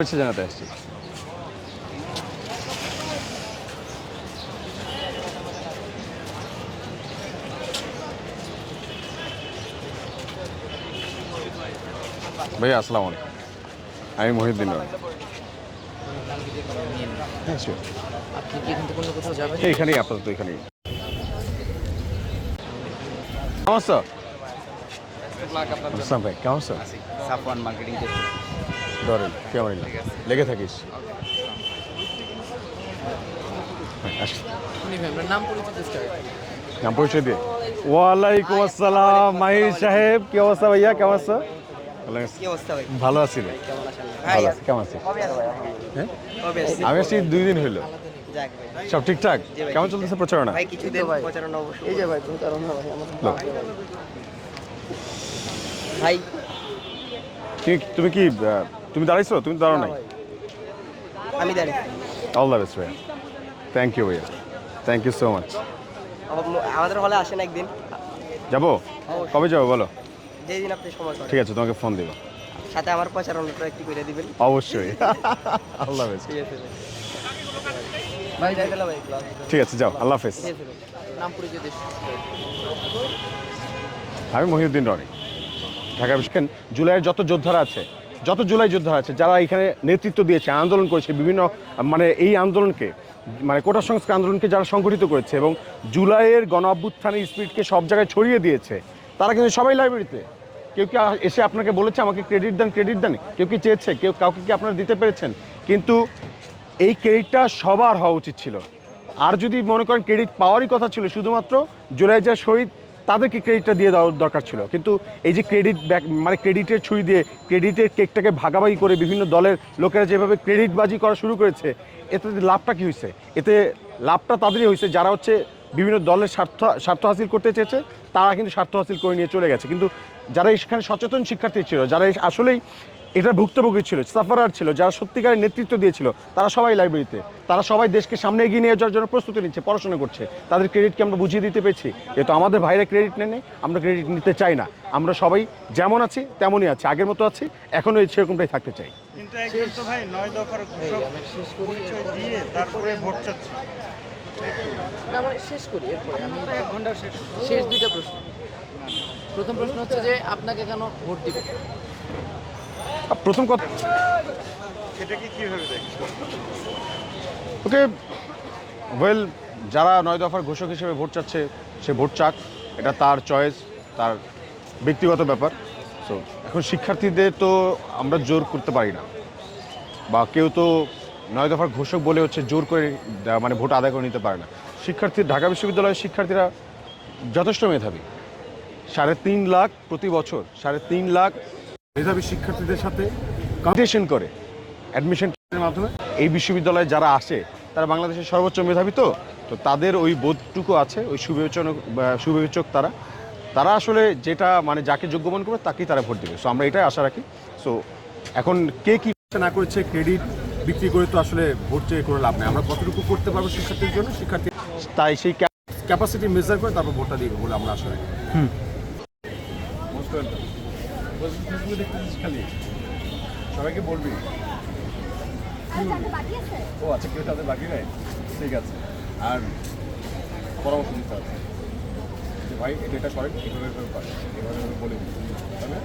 শুভেচ্ছা জানাতে আসছি। ভাইয়া আসসালামু আলাইকুম। আমি মহিউদ্দিন এই এখানেই আপাতত এখানেই কেমন আছো? ভাই কেমন আছো? সাফওয়ান মার্কেটিং ধরেন কেমন লেগে থাকিস। হ্যাঁ, নাম পরিচিত চেষ্টা নাম পরিচয় দিয়ে। ওয়ালাইকুম আসসালাম মাহির সাহেব। কি অবস্থা ভাইয়া? কেমন আছো? ভালো আছি। কি অবস্থা ভাই ভালো আছি। রে কেমন আছিস হ্যাঁ? আমি আসছি দুই দিন হইল। সব ঠিকঠাক? কেমন চলতেছে প্রচারণা? ভাই কিছুদিন প্রচারণা অবশ্যই এই যে ভাই প্রচারণা ভাই আমার লো। ভাই। কি- তুমি কি তুমি দাঁড়াইছো? তুমি দাঁড়াও নাই? আমি জানি অল দ্য বেস্ট ভাইয়া। থ্যাংক ইউ ভাইয়া। থ্যাংক ইউ সো মাচ আমাদের হলে আসেন একদিন। যাব? কবে যাব বলো? যেদিন আপনি সময় ঠিক আছে তোমাকে ফোন দিব। সাথে আমার প্রচারণাটা একটু করে দিবেন। অবশ্যই। আল্লাহ হাফেজ ঠিক আছে ভাই। ঠিক আছে যাও। আল্লাহ হাফেজ। আমি মহিউদ্দিন রনি। ঢাকা বিশ্বকেন জুলাইয়ের যত যোদ্ধারা আছে যত জুলাই যোদ্ধারা আছে, যারা এখানে নেতৃত্ব দিয়েছে, আন্দোলন করেছে, বিভিন্ন মানে এই আন্দোলনকে মানে কোটা সংস্কার আন্দোলনকে যারা সংগঠিত করেছে এবং জুলাইয়ের গণ অভ্যুত্থানের স্পিডকে সব জায়গায় ছড়িয়ে দিয়েছে, তারা কিন্তু সবাই লাইব্রেরিতে। কেউ কি এসে আপনাকে বলেছে, আমাকে ক্রেডিট দেন ক্রেডিট দেন? কেউ কি চেয়েছে? কেউ কাউকে কি আপনারা দিতে পেরেছেন? কিন্তু এই ক্রেডিটটা সবার হওয়া উচিত ছিল। আর যদি মনে করেন ক্রেডিট পাওয়ারই কথা ছিল, শুধুমাত্র জুলাই যা শহীদ তাদেরকে ক্রেডিটটা দিয়ে দেওয়ার দরকার ছিল। কিন্তু এই যে ক্রেডিট ব্যাক মানে ক্রেডিটের ছুরি দিয়ে ক্রেডিটের কেকটাকে ভাগাভাগি করে বিভিন্ন দলের লোকেরা যেভাবে ক্রেডিটবাজি করা শুরু করেছে, এতে লাভটা কী হয়েছে? এতে লাভটা তাদেরই হয়েছে, যারা হচ্ছে বিভিন্ন দলের স্বার্থ স্বার্থ হাসিল করতে চেয়েছে, তারা কিন্তু স্বার্থ হাসিল করে নিয়ে চলে গেছে। কিন্তু যারা এখানে সচেতন শিক্ষার্থী ছিল, যারা আসলেই এটা ভুক্তভোগী ছিল সাফারার ছিল যারা সত্যিকারের নেতৃত্ব দিয়েছিল তারা সবাই লাইব্রেরিতে তারা সবাই দেশকে সামনে এগিয়ে নিয়ে যাওয়ার জন্য প্রস্তুতি নিচ্ছে পড়াশোনা করছে। তাদের ক্রেডিটকে আমরা বুঝিয়ে দিতে পেরেছি? যেহেতু আমাদের ভাইরা ক্রেডিট নেই আমরা ক্রেডিট নিতে চাই না। আমরা সবাই যেমন আছি তেমনই আছি আগের মতো আছি এখনও সেরকমটাই থাকতে চাই। কিন্তু একজন তো ভাই নয় দফার ঘোষক পরিচয় দিয়ে তারপরে ভোট চাচ্ছে। না মানে শেষ করি এরপরে আমি শেষ দুইটা প্রশ্ন। প্রথম প্রশ্ন হচ্ছে যে আপনাকে কেন ভোট দিবে প্রথম কথা ওকে ওয়েল যারা নয় দফার ঘোষক হিসেবে ভোট চাচ্ছে সে ভোট চাক। এটা তার চয়েস তার ব্যক্তিগত ব্যাপার। সো এখন শিক্ষার্থীদের তো আমরা জোর করতে পারি না। বা কেউ তো নয় দফার ঘোষক বলে হচ্ছে জোর করে মানে ভোট আদায় করে নিতে পারে না। শিক্ষার্থী ঢাকা বিশ্ববিদ্যালয়ের শিক্ষার্থীরা যথেষ্ট মেধাবী। সাড়ে তিন লাখ প্রতি বছর সাড়ে তিন লাখ মেধাবী শিক্ষার্থীদের সাথে কম্পিটিশন করে অ্যাডমিশনের মাধ্যমে। এই বিশ্ববিদ্যালয়ে যারা আসে তারা বাংলাদেশের সর্বোচ্চ মেধাবী তো তো তাদের ওই বোধটুকু আছে ওই সুবিবেচন বা সুবিবেচক তারা। তারা আসলে যেটা মানে যাকে যোগ্য মনে করবে তাকেই তারা ভোট দেবে। সো আমরা এটাই আশা রাখি। সো এখন কে কি না করেছে ক্রেডিট বিক্রি করে তো আসলে ভোট চেয়ে করে লাভ নেই। আমরা কতটুকু করতে পারব শিক্ষার্থীর জন্য? শিক্ষার্থী তাই সেই ক্যাপাসিটি মেজার করে তারপর ভোটটা দিবে বলে আমরা আশা রাখি। ওয়েলকাম ফেসবুকে দেখতেছিস খালি? সবাইকে বলবি। ও আচ্ছা কেউ তাদের বাকি নাই? ঠিক আছে। আর পরামর্শ দিতে হবে। যে ভাই এটা করেন এভাবে এভাবে করেন এভাবে বলে দিন কোনটা?